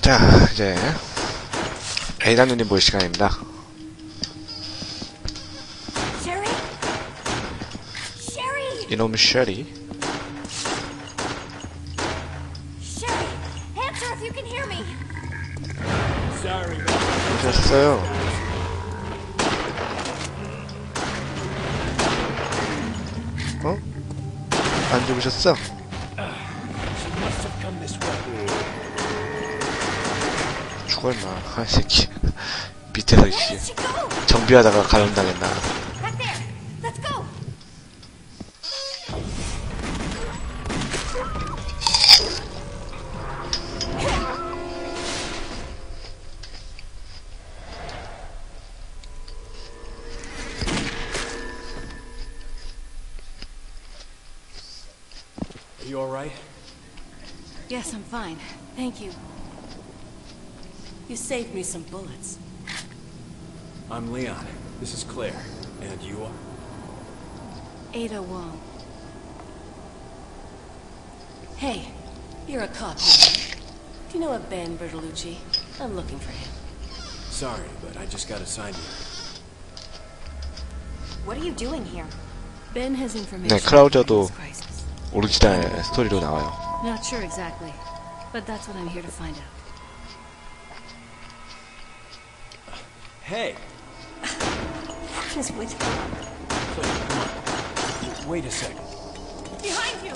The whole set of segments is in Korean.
자, 이제 에이다 누님 볼 시간입니다. Sherry? Sherry! 이놈 쉐리. Sherry! Answer if you can hear me! Sorry, 오셨어요. 어? 안 죽으셨어? 죽어 임마. 아, 이 새끼. 밑에서 씨. 정비하다가! Are you alright? Yes, I'm fine. Thank you. You saved me some bullets. I'm Leon. This is Claire. And you are? Ada Wong. Hey, you're a cop. right? Do you know a Ben Bertolucci? I'm looking for him. Sorry, but I just got assigned here. What are you doing here? Ben has information. 네, 크라우저도 regarding this crisis. 오리지널 스토리로 나와요. Not sure exactly, but that's what I'm here to find out. Hey! What is with come on. Wait a second. Behind you!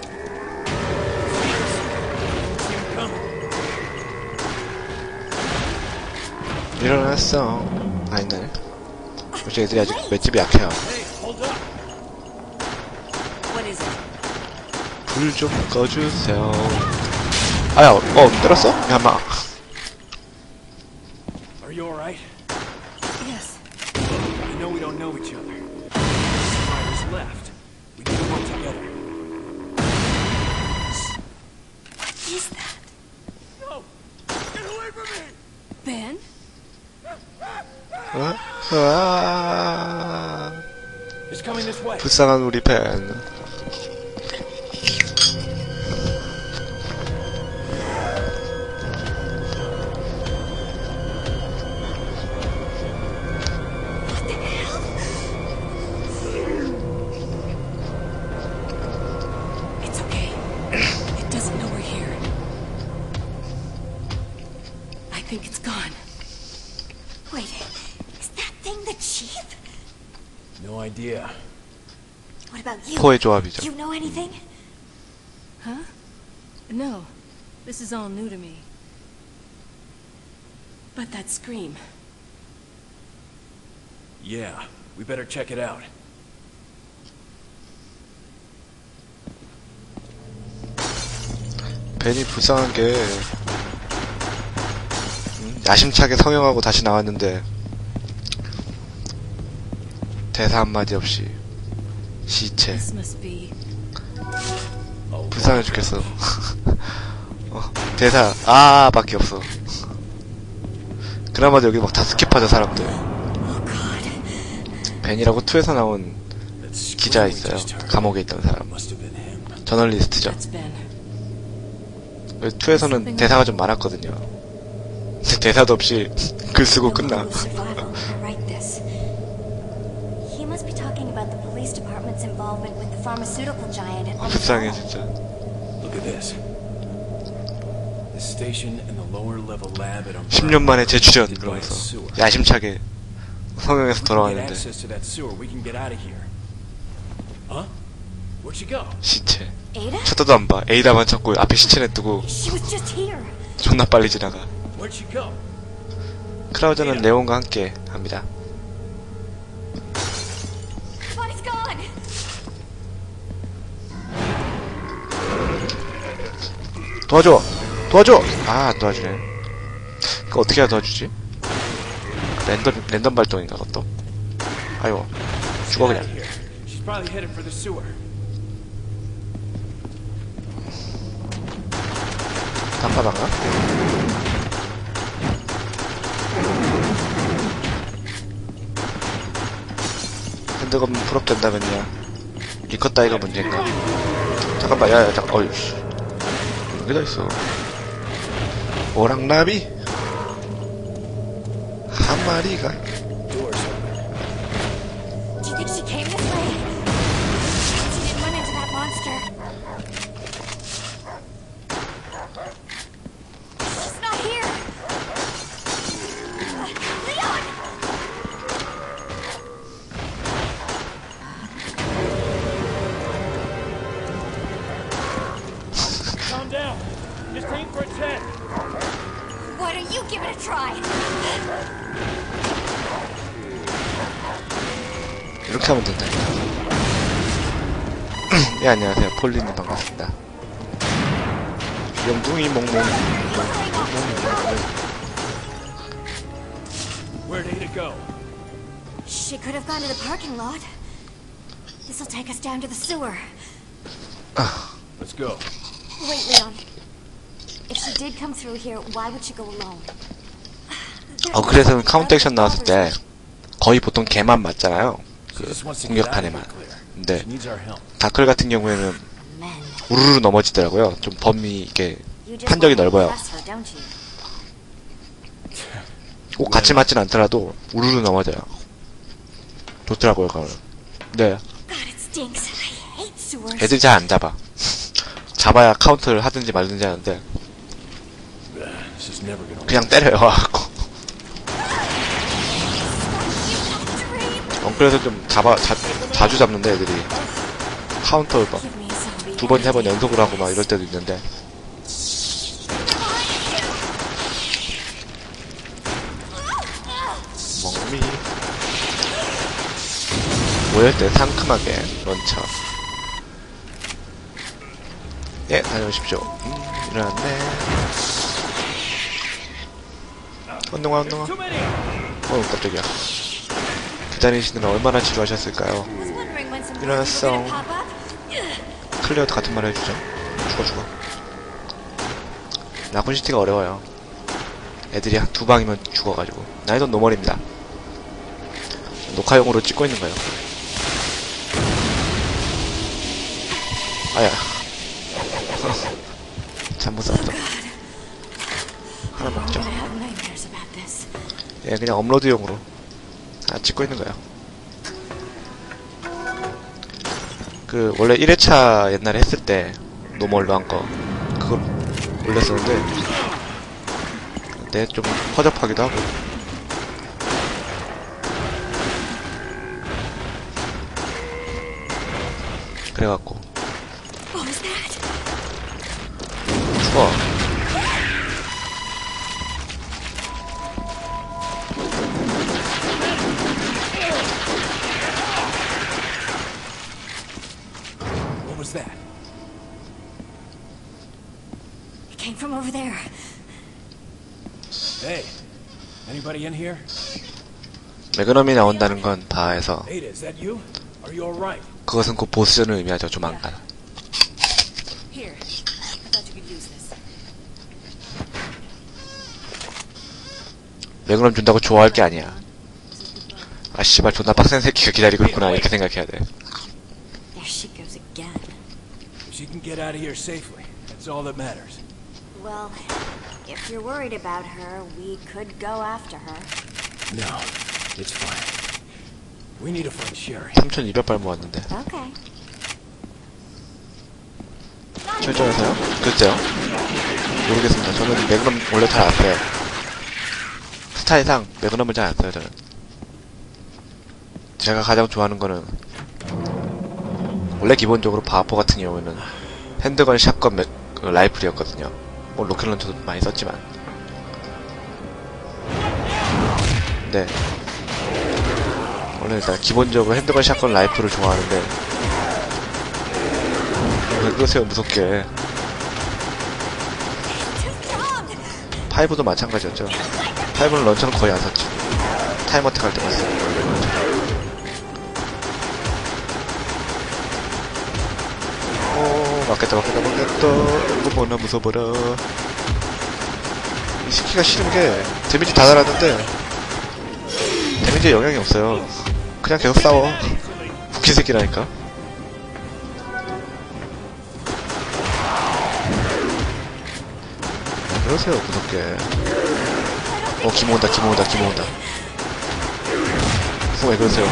일어났어. 아니네. 요즘 애들이 아직 맷집이 약해요. Hey, hold up! What is it? 불좀 꺼주세요. 아야, 어, 때렸어? 야마. Ben? 어? 으아. It's coming this way. 불쌍한 우리 팬. Idea. What about you? 포의 조합이죠. Do you know anything? Huh? No. This is all new to me. But that scream. Yeah, we better check it out. 벤이 불쌍한 게 음, 야심차게 성형하고 다시 나왔는데 대사 한마디 없이. 시체. Be. Oh, 불쌍해 죽겠어. 어, 대사. 아 밖에 없어. 그나마도 여기 막 다 스킵하죠 사람들. 벤이라고 2에서 나온 기자 있어요. 감옥에 있던 사람. 저널리스트죠. Ben. 2에서는 대사가 좀 많았거든요. 근데 대사도 없이 글 쓰고 끝나 involvement with the pharmaceutical giant at 불쌍해. 진짜 Look at this. The station and the lower level lab at Umbrella 10년 만에 재출연 connected by a 그러면서 sewer. 야심차게 성형에서 돌아왔는데 access to that sewer, we can get out of here. Huh? Where'd she go? 시체 Ada? 쳐다도 안 봐 에이다만 찾고 앞에 시체 냅두고 She was just here. 존나 빨리 지나가 Where'd she go? 크라우저는 레온과 함께 합니다 도와줘. 도와줘. 아 안 도와주네. 그거 어떻게 해야 도와주지? 랜덤 랜덤 발동인가 그것도? 아이고 죽어 그냥. 단파방가? 핸드건 풀업된다면야 리컷 따위가 문제인가? 잠깐만 야 야 잠깐 어이 씨 여기다 있어. 오랑나비? 한 마리가 이렇게 하면 된다니까 예 안녕하세요 폴리님 반갑습니다 영둥이 몽몽 Where'd Ada go? She could have gone to the parking lot. This'll take us down to the sewer. Let's go. Wait, Leon. If she did come through here, why would she go alone? 어 그래서 카운트 액션 나왔을 때 거의 보통 개만 맞잖아요 공격판에만 here clear. 근데. 다클 같은 경우에는. 우르르 넘어지더라고요 좀 범위 이게 판정이 넓어요? 꼭 같이 맞진 않더라도 우르르 넘어져요 좋더라고요 그거는 네 God, it stinks. I hate sewers. 애들이 잘 안 잡아 잡아야 카운트를 하든지 말든지 하는데 그냥 때려요 그래서 좀 잡아 자, 자주 잡는데 애들이. 카운터를 Give me some 두번 세 번 연속으로 하고 막 이럴 때도 있는데. 멍미. 모일 때 상큼하게 런처. 예 다녀오십시오. 음 일어났네. 운동화 운동화. Too many. 어 깜짝이야 기다리시느라 얼마나 지루하셨을까요 일어났어. 클리어도 같은 말 해주죠. 죽어, 죽어. 라쿤시티가 어려워요. 애들이 한 두 방이면 죽어가지고. 난이도 노멀입니다. 녹화용으로 찍고 있는 거예요. 아야. 잘못 샀어. 하나 먹죠. 예, 그냥 업로드용으로. 아, 찍고 있는 거예요. 그, 원래 1회차 옛날에 했을 때, 노멀로 한 거, 그걸 올렸었는데, 근데 좀 허접하기도 하고. 그래갖고, 매그넘이 나온다는 건 바에서, Ada, is that you? Are you alright? 그것은 곧 보스전을 의미하죠, 조만간. Here. I thought you could use this. 매그넘 준다고 좋아할 게 아니야. 아, 씨발, 존나 빡센 새끼가 기다리고 있구나, 이렇게 생각해야 돼. There she goes again. If she can get out of here safely, that's all that matters. Well, if you're worried about her, we could go after her. No, it's fine. We need to find Sherry. 3200발 모았는데. Okay. 철저해서요? 글쎄요. 모르겠습니다. 저는 매그넘 원래 잘 안 써요. 스타일상 매그넘을 잘 안 써요, 저는. 제가 가장 좋아하는 거는, 원래 기본적으로 바하포 같은 경우에는 핸드건, 샷건, 매- 그 라이플이었거든요. 뭐 로켓 런처도 많이 썼지만. 네. 원래 일단 기본적으로 핸드건, 샷건, 라이플을 좋아하는데, 왜 그러세요, 무섭게. 파이브도 마찬가지였죠. 파이브는 런처는 거의 안 썼죠. 타임어택 할 때만 쓰고. 오, 맞겠다, 맞겠다, 맞겠다. 무서워라, 무서워라. 이 시키가 싫은 게, 데미지 다 달았는데, 데미지에 영향이 없어요. 그냥 계속 싸워. 웃긴 새끼라니까. 그러세요 무섭게 어김 온다 김 온다 김 온다 무슨 왜 그러세요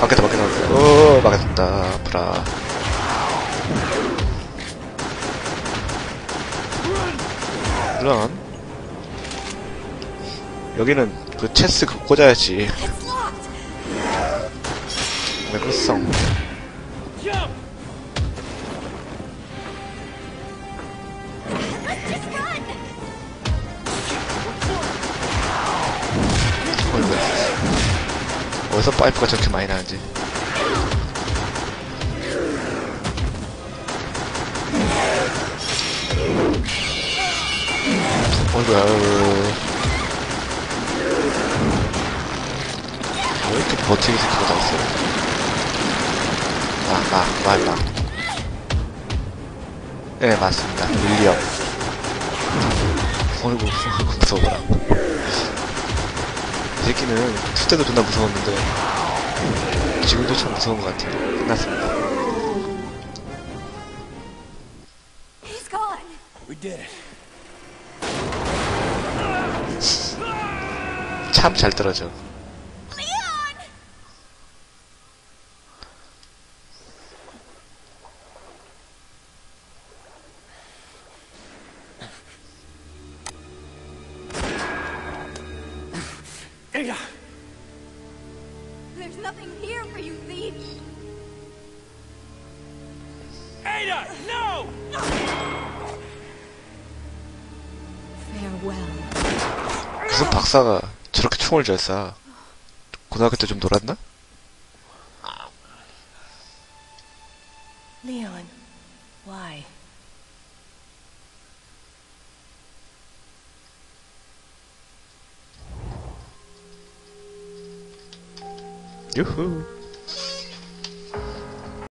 밖에다 밖에다 어 막았다 브라 런 여기는 그 체스 그랬어 Jump! Just run. 어디서 파이프가 저렇게 많이 나는지 어이구야 왜 이렇게 버티는 새끼가 다 있어 아, 마, 마, 마. 네 맞습니다 윌리엄 어이구 무서워라 이 새끼는 투 때도 존나 무서웠는데 지금도 참 무서운 것 같아요. 끝났습니다. He's gone. We did it. 참 잘 떨어져. 무슨 박사가 저렇게 총을 잘 쏴. 고등학교 때 좀 놀았나? Leon, why? 유후.